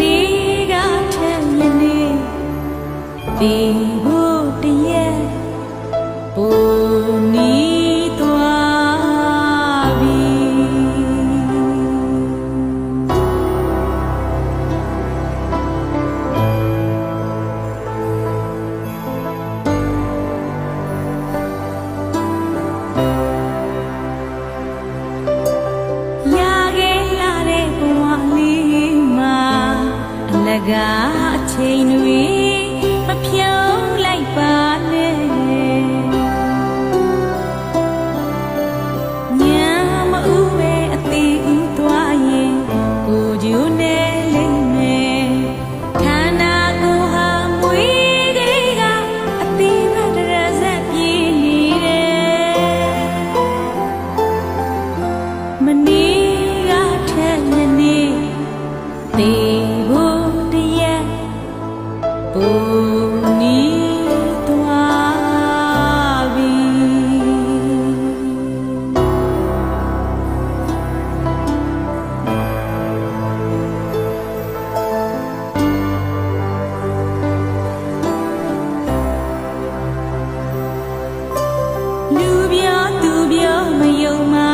နေ့ကထက်ယနေ့ဒီဟုတ်တည်းပူနီးသွားပြီ လူပြောသူပြောမယုံမှ